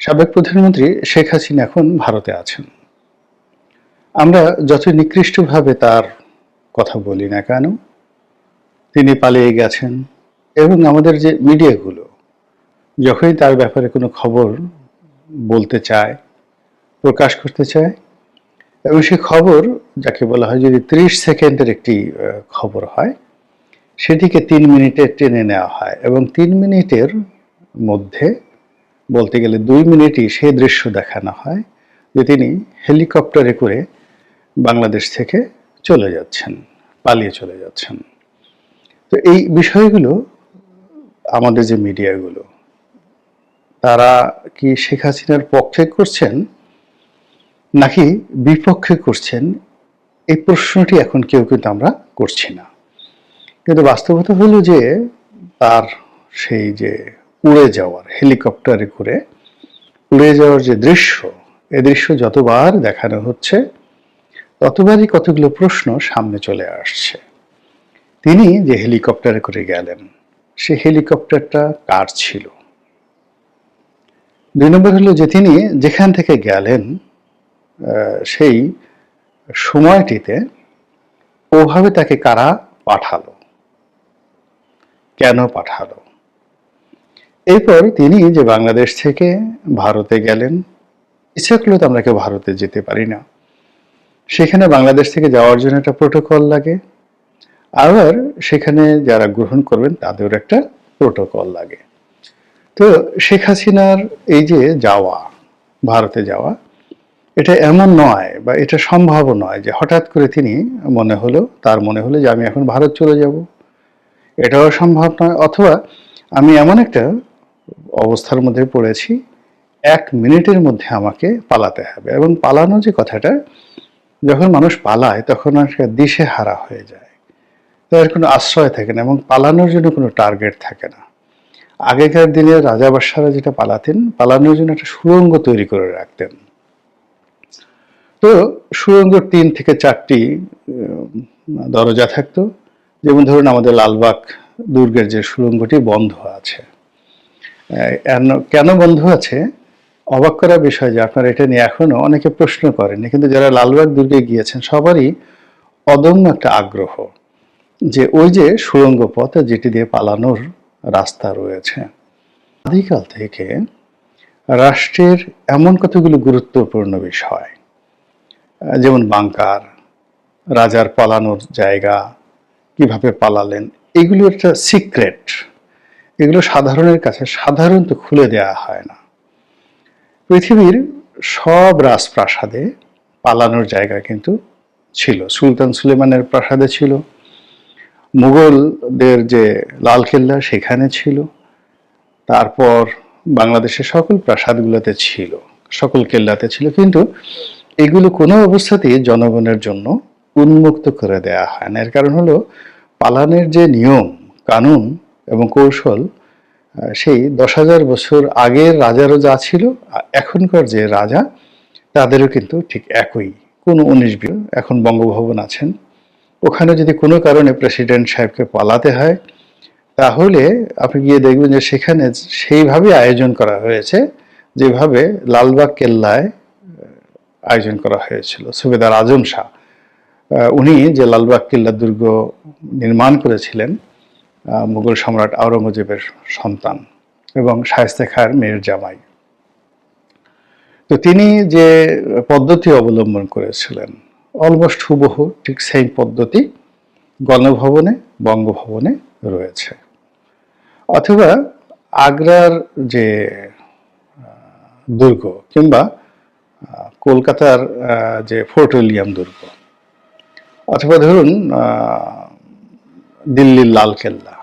সাবেক প্রধানমন্ত্রী শেখ হাসিনা এখন ভারতে আছেন। আমরা যত নিকৃষ্টভাবে তার কথা বলি না কেন, তিনি পালিয়ে গেছেন এবং আমাদের যে মিডিয়াগুলো যখনই তার ব্যাপারে কোনো খবর বলতে চায়, প্রকাশ করতে চায়, এবং সে খবর, যাকে বলা হয় যদি ত্রিশ সেকেন্ডের একটি খবর হয়, সেটিকে তিন মিনিটে টেনে নেওয়া হয় এবং তিন মিনিটের মধ্যে বলতে গেলে দুই মিনিটই সেই দৃশ্য দেখানো হয় যে তিনি হেলিকপ্টারে করে বাংলাদেশ থেকে চলে যাচ্ছেন, পালিয়ে চলে যাচ্ছেন। তো এই বিষয়গুলো, আমাদের যে মিডিয়াগুলো, তারা কি শেখ হাসিনার পক্ষে করছেন, নাকি বিপক্ষে করছেন, এই প্রশ্নটি এখন কেউ কিন্তু আমরা করছি না। কিন্তু বাস্তবতা হলো যে, তার সেই যে উড়ে যাওয়ার, হেলিকপ্টারে করে উড়ে যাওয়ার যে দৃশ্য, এ দৃশ্য যতবার দেখানো হচ্ছে, ততবারই কতগুলো প্রশ্ন সামনে চলে আসছে। তিনি যে হেলিকপ্টারে করে গেলেন, সে হেলিকপ্টারটা কার ছিল? দুই নম্বর হলো যে তিনি যেখান থেকে গেলেন সেই সময়টিতে ওভাবে তাকে কারা পাঠালো? কেন পাঠালো? এরপর তিনি যে বাংলাদেশ থেকে ভারতে গেলেন, ইচ্ছা করলে তো আমরা কেউ ভারতে যেতে পারি না। সেখানে বাংলাদেশ থেকে যাওয়ার জন্য একটা প্রোটোকল লাগে, আবার সেখানে যারা গ্রহণ করবেন তাদেরও একটা প্রোটোকল লাগে। তো শেখ হাসিনার এই যে যাওয়া, ভারতে যাওয়া, এটা এমন নয় বা এটা সম্ভব নয় যে হঠাৎ করে তিনি মনে হলো, তার মনে হলো যে আমি এখন ভারত চলে যাব। এটাও সম্ভব নয়, অথবা আমি এমন একটা অবস্থার মধ্যে পড়েছি, এক মিনিটের মধ্যে আমাকে পালাতে হবে। এবং পালানো যে কথাটা, যখন মানুষ পালায়, তখন একটা দিশে হারা হয়ে যায়। তার কোনো আশ্রয় থাকে না এবং পালানোর জন্য কোনো টার্গেট থাকে না। আগেকার দিনে রাজা বাদশারা যেটা পালাতেন, পালানোর জন্য একটা সুড়ঙ্গ তৈরি করে রাখতেন। তো সুড়ঙ্গ তিন থেকে চারটি দরজা থাকতো। যেমন ধরুন আমাদের লালবাগ দুর্গের যে সুড়ঙ্গটি বন্ধ আছে। কেন বন্ধু আছে? অবাক করা বিষয় যে আপনারা এটা নিয়ে এখনও অনেকে প্রশ্ন করেন কিন্তু যারা লালবাগ দুর্গে গিয়েছেন, সবারই অদম্য একটা আগ্রহ যে ওই যে সুড়ঙ্গ পথ যেটি দিয়ে পালানোর রাস্তা রয়েছে। আদিকাল থেকে রাষ্ট্রের এমন কতগুলো গুরুত্বপূর্ণ বিষয় যেমন বাংকার, রাজার পালানোর জায়গা, কীভাবে পালালেন এগুলো একটা সিক্রেট এগুলো সাধারণের কাছে সাধারণত খুলে দেওয়া হয় না। পৃথিবীর সব রাজপ্রাসাদে পালানোর জায়গা কিন্তু ছিল। সুলতান সুলেমানের প্রাসাদে ছিল। মুঘলদের যে লালকেল্লা সেখানে ছিল। তারপর বাংলাদেশের সকল প্রাসাদগুলোতে ছিল, সকল কেল্লাতে ছিল। কিন্তু এগুলো কোনো অবস্থাতেই জনগণের জন্য উন্মুক্ত করে দেয়া হয় না। এর কারণ হলো, পালানের যে নিয়ম, কানুন এবং কৌশল সেই দশ হাজার বছর আগের রাজারও যা ছিল এখনকার যে রাজা, তাদেরও কিন্তু ঠিক একই। কোনো উনিশ বিশ এখন বঙ্গভবন আছেন। ওখানে যদি কোনো কারণে প্রেসিডেন্ট সাহেবকে পালাতে হয়, তাহলে আপনি গিয়ে দেখবেন যে সেখানে সেইভাবে আয়োজন করা হয়েছে, যেভাবে লালবাগ কেল্লায় আয়োজন করা হয়েছিল। সুবেদার আজম শাহ উনি যে লালবাগ কেল্লা দুর্গ নির্মাণ করেছিলেন মুঘল সম্রাট আওরঙ্গজেবের সন্তান এবং শায়েস্তে খাঁর মেয়ের জামাই। তো তিনি যে পদ্ধতি অবলম্বন করেছিলেন, অলমোস্ট হুবহু ঠিক সেই পদ্ধতি গণভবনে, বঙ্গভবনে রয়েছে। অথবা আগ্রার যে দুর্গ কিংবা কলকাতার যে ফোর্ট উইলিয়াম দুর্গ। অথবা ধরুন দিল্লির লালকেল্লা।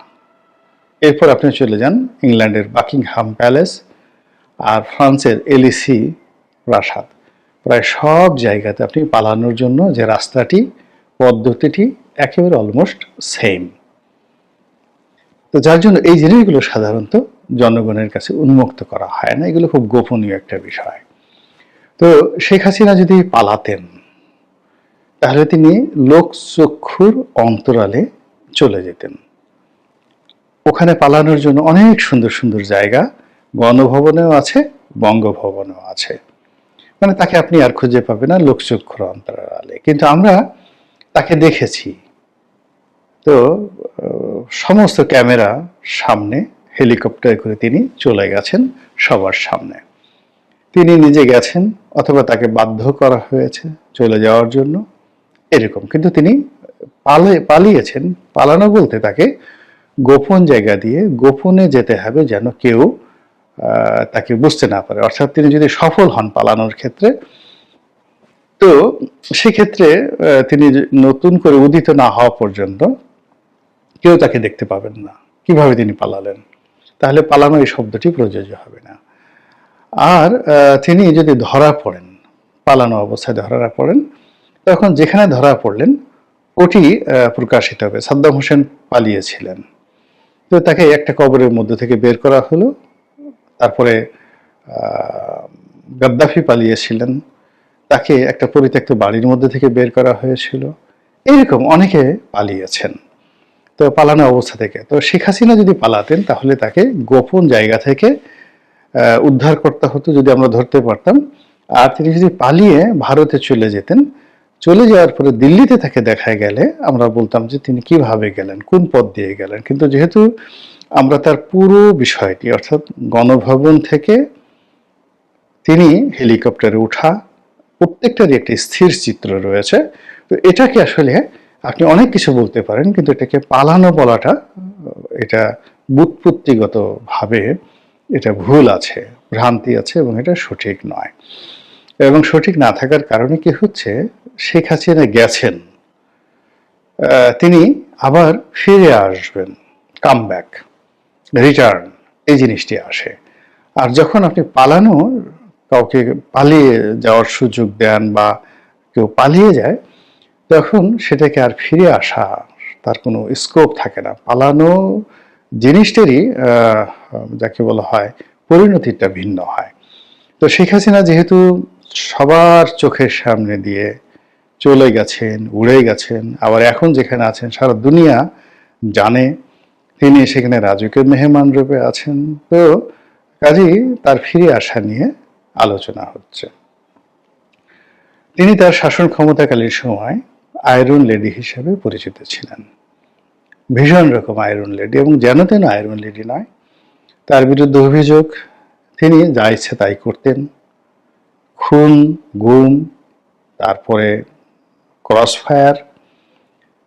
এরপর আপনি চলে যান ইংল্যান্ডের বাকিংহাম প্যালেস আর ফ্রান্সের এলিসি প্রাসাদ প্রায় সব জায়গাতে আপনি পালানোর জন্য যে রাস্তাটি, পদ্ধতিটি একেবারে অলমোস্ট সেম তো যার জন্য এই জিনিসগুলো সাধারণত জনগণের কাছে উন্মুক্ত করা হয় না। এগুলো খুব গোপনীয় একটা বিষয়। তো শেখ হাসিনা যদি পালাতেন, তাহলে তিনি লোকচক্ষুর অন্তরালে চলে যেতেন। ওখানে পালানোর জন্য অনেক সুন্দর সুন্দর জায়গা গণভবনেও আছে, বঙ্গভবনও আছে। মানে তাকে আপনি আর খুঁজে পাবেন না, লোকচক্ষুর অন্তরার আলে। কিন্তু আমরা তাকে দেখেছি। তো সমস্ত ক্যামেরা সামনে, হেলিকপ্টার করে তিনি চলে গেছেন সবার সামনে। তিনি নিজে গেছেন অথবা তাকে বাধ্য করা হয়েছে চলে যাওয়ার জন্য, এরকম। কিন্তু তিনি পালে, পালিয়েছেন, পালানো বলতে তাকে গোপন জায়গা দিয়ে গোপনে যেতে হবে যেন কেউ তাকে বুঝতে না পারে। অর্থাৎ তিনি যদি সফল হন পালানোর ক্ষেত্রে, তো সেক্ষেত্রে তিনি নতুন করে উদিত না হওয়া পর্যন্ত কেউ তাকে দেখতে পাবেন না। কীভাবে তিনি পালালেন? তাহলে পালানো এই শব্দটি প্রযোজ্য হবে না। আর তিনি যদি ধরা পড়েন, পালানো অবস্থায় ধরা পড়েন, তখন যেখানে ধরা পড়লেন, ওটি প্রকাশিত হবে। সাদ্দাম হোসেন পালিয়েছিলেন। তো তাকে একটা কবরের মধ্যে থেকে বের করা হলো। তারপরে গাদ্দাফি পালিয়েছিলেন। তাকে একটা পরিত্যক্ত বাড়ির মধ্যে থেকে বের করা হয়েছিল। এরকম অনেকে পালিয়েছেন। তো পালানো অবস্থা থেকে। তো শেখ হাসিনা যদি পালাতেন, তাহলে তাকে গোপন জায়গা থেকে উদ্ধার করতে হতো যদি আমরা ধরতে পারতাম। আর তিনি যদি পালিয়ে ভারতে চলে যেতেন চলে যাওয়ার পরে দিল্লিতে তাকে দেখা গেলে আমরা বলতাম যে তিনি কীভাবে গেলেন, কোন পথ দিয়ে গেলেন। কিন্তু যেহেতু আমরা তার পুরো বিষয়টি, অর্থাৎ গণভবন থেকে তিনি হেলিকপ্টারে উঠা প্রত্যেকটারই একটি স্থির চিত্র রয়েছে। তো এটাকে আসলে আপনি অনেক কিছু বলতে পারেন, কিন্তু এটাকে পালানো বলাটা, এটা বুৎপত্তিগত ভাবে এটা ভুল আছে, ভ্রান্তি আছে এবং এটা সঠিক নয়। এবং সঠিক না থাকার কারণে কি হচ্ছে? শেখ হাসিনা গেছেন। তিনি আবার ফিরে আসবেন। কাম ব্যাক রিটার্ন এই জিনিসটি আসে। আর যখন আপনি পালানো, কাউকে পালিয়ে যাওয়ার সুযোগ দেন বা কেউ পালিয়ে যায়, তখন সেটাকে আর ফিরে আসা তার কোনো স্কোপ থাকে না। পালানো জিনিসটারই যাকে বলা হয়, পরিণতিটা ভিন্ন হয়। তো শেখ হাসিনা যেহেতু সবার চোখের সামনে দিয়ে চলে গেছেন, উড়ে গেছেন। আবার এখন যেখানে আছেন, সারা দুনিয়া জানে তিনি সেখানে রাজুকের মেহমান রূপে আছেন। তো কাজেই তার ফিরে আসা নিয়ে আলোচনা হচ্ছে। তিনি তার শাসন ক্ষমতাকালীন সময় আয়রন লেডি হিসেবে পরিচিত ছিলেন। ভীষণ রকম আয়রন লেডি এবং যেন তেন আয়রন লেডি নয়, তার বিরুদ্ধে অভিযোগ তিনি যা ইচ্ছে তাই করতেন। খুন, গুম, তারপরে ক্রস ফায়ার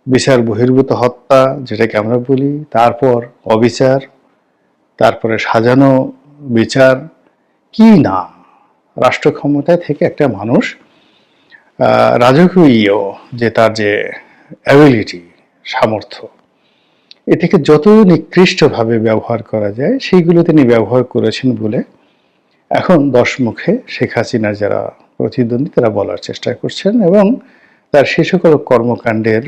বিচার, বহির্ভূত হত্যা, যেটাকে আমরা বলি, তারপর অবিচার, তারপরে সাজানো বিচার, কি না রাষ্ট্র ক্ষমতায় থেকে একটা মানুষ রাজকীয় যে তার যে অ্যাবিলিটি সামর্থ্য এটাকে যত নিকৃষ্টভাবে ব্যবহার করা যায়, সেইগুলো তিনি ব্যবহার করেছেন বলে এখন দশ মুখে শেখ হাসিনার যারা প্রতিদ্বন্দ্বী, তারা বলার চেষ্টা করছেন এবং তার সে সকল কর্মকাণ্ডের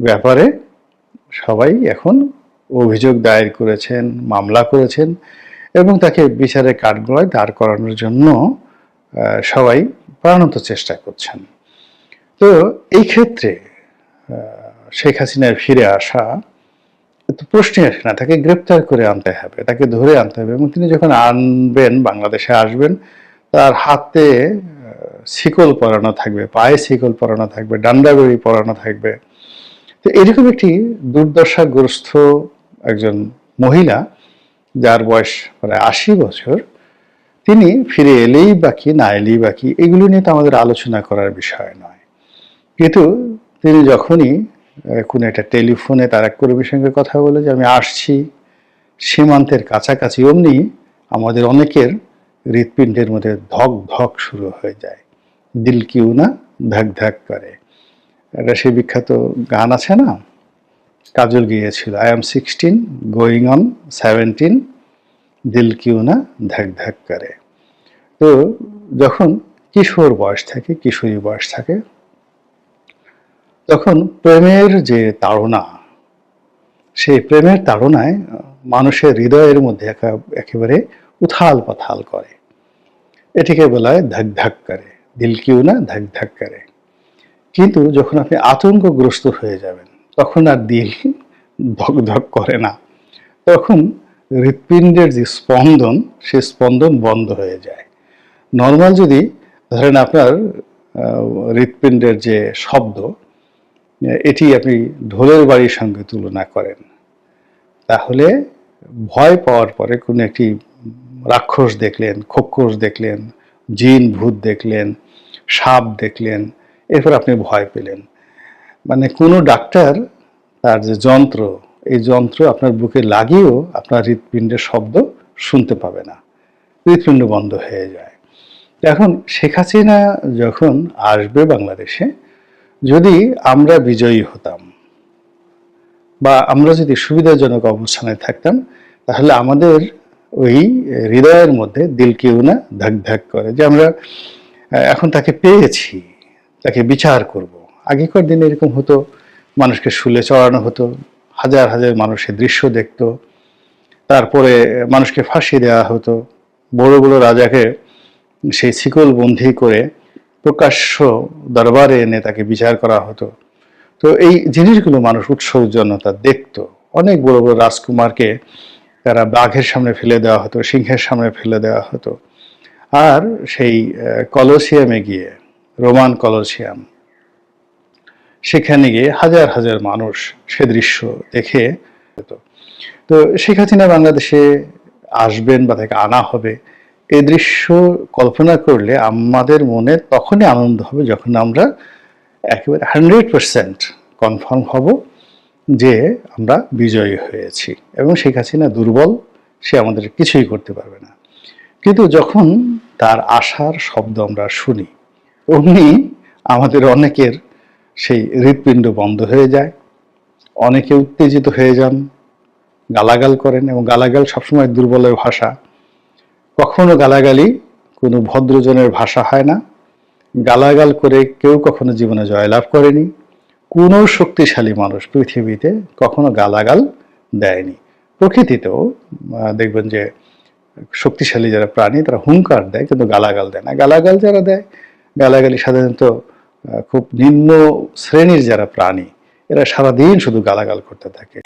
ব্যাপারে সবাই এখন অভিযোগ দায়ের করেছেন, মামলা করেছেন এবং তাকে বিচারের কাঠগড়ায় দাঁড় করানোর জন্য সবাই প্রাণত চেষ্টা করছেন। তো এই ক্ষেত্রে শেখ হাসিনার ফিরে আসা তো প্রশ্নই আসে না, তাকে গ্রেপ্তার করে আনতে হবে, তাকে ধরে আনতে হবে। এবং তিনি যখন আনবেন, বাংলাদেশে আসবেন, তার হাতে শিকল পরানো থাকবে, পায়ে শিকল পরানো থাকবে ডান্ডাবেড়ি পরানো থাকবে। তো এরকম একটি দুর্দশাগ্রস্ত একজন মহিলা, যার বয়স প্রায় আশি বছর, তিনি ফিরে এলেই বাকি না এলেই বাকি এগুলো নিয়ে তো আমাদের আলোচনা করার বিষয় নয়। কিন্তু তিনি যখনই কোনো একটা টেলিফোনে তার এক কর্মীর সঙ্গে কথা বলে যে, আমি আসছি। সীমান্তের কাছাকাছি অমনি আমাদের অনেকের হৃৎপিণ্ডের মধ্যে ধক ধক শুরু হয়ে যায়। দিল কিউ না? ধাক ধাক করে। একটা সে বিখ্যাত গান আছে না? কাজল গিয়েছিল। I am sixteen going on seventeen দিল কিউ না? ধাক ধাক করে। তো যখন কিশোর বয়স থাকে কিশোরী বয়স থাকে তখন প্রেমের যে তাড়না, সেই প্রেমের তাড়নায় মানুষের হৃদয়ের মধ্যে একা- একেবারে উথাল পাথাল করে। এটিকে বলা হয় ধাক ধাক করে। দিল কিউ না? ধাক ধাক করে। কিন্তু যখন আপনি আতঙ্কগ্রস্ত হয়ে যাবেন, তখন আর দিল ধক ধক করে না। তখন হৃৎপিণ্ডের যে স্পন্দন, সে স্পন্দন বন্ধ হয়ে যায়। নর্মাল যদি ধরেন আপনার হৃৎপিণ্ডের যে শব্দ এটি আপনি ঢোলের বাড়ির সঙ্গে তুলনা করেন। তাহলে ভয় পাওয়ার পরে কোনো একটি রাক্ষস দেখলেন, খোক্ষস দেখলেন, জিন, ভূত দেখলেন, সাপ দেখলেন, এরপর আপনি ভয় পেলেন। মানে কোনো ডাক্তার তার যে যন্ত্র, এই যন্ত্র আপনার বুকে লাগিয়েও আপনার হৃৎপিণ্ডের শব্দ শুনতে পাবে না। হৃৎপিণ্ড বন্ধ হয়ে যায়। এখন শেখ হাসিনা যখন আসবে বাংলাদেশে যদি আমরা বিজয়ী হতাম বা আমরা যদি সুবিধাজনক অবস্থানে থাকতাম, তাহলে আমাদের ওই হৃদয়ের মধ্যে দিল কেউ না ধাক ধাক করে যে আমরা এখন তাকে পেয়েছি, তাকে বিচার করব। আগেকার দিনে এরকম হতো, মানুষকে শুলে চড়ানো হতো, হাজার হাজার মানুষের দৃশ্য দেখত, তারপরে মানুষকে ফাঁসি দেওয়া হতো, বড় বড় রাজাকে সেই শিকল বন্দি করে প্রকাশ্য দরবারে এনে তাকে বিচার করা হতো। তো এই জিনিসগুলো মানুষ উৎসর্জনতা দেখতো। অনেক বড় বড় রাজকুমারকে তারা বাঘের সামনে ফেলে দেওয়া হতো, সিংহের সামনে ফেলে দেওয়া হতো। আর সেই কলোসিয়ামে গিয়ে, রোমান কলোসিয়াম, সেখানে গিয়ে হাজার হাজার মানুষ সে দৃশ্য দেখে। তো শেখ হাসিনা বাংলাদেশে আসবেন বা তাকে আনা হবে এই দৃশ্য কল্পনা করলে আমাদের মনে তখনই আনন্দ হবে যখন আমরা একেবারে হান্ড্রেড পার্সেন্ট কনফার্ম হব যে আমরা বিজয়ী হয়েছি এবং শেখ হাসিনা দুর্বল, সে আমাদের কিছুই করতে পারবে না। কিন্তু যখন তার আশার শব্দ আমরা শুনি, অমনি আমাদের অনেকের সেই হৃৎপিণ্ড বন্ধ হয়ে যায়, অনেকে উত্তেজিত হয়ে যান, গালাগাল করেন এবং গালাগাল সবসময় দুর্বলের ভাষা। কখনো গালাগালি, কোনো ভদ্রজনের ভাষা হয় না। গালাগাল করে কেউ কখনো জীবনে জয়লাভ করেনি। কোনো শক্তিশালী মানুষ পৃথিবীতে কখনো গালাগাল দেয়নি। প্রকৃতিতেও দেখবেন যে শক্তিশালী যারা প্রাণী, তারা হুঙ্কার দেয়, কিন্তু গালাগাল দেয় না। গালাগাল যারা দেয়, গালাগালি সাধারণত খুব নিম্ন শ্রেণির যারা প্রাণী, এরা সারাদিন শুধু গালাগাল করতে থাকে।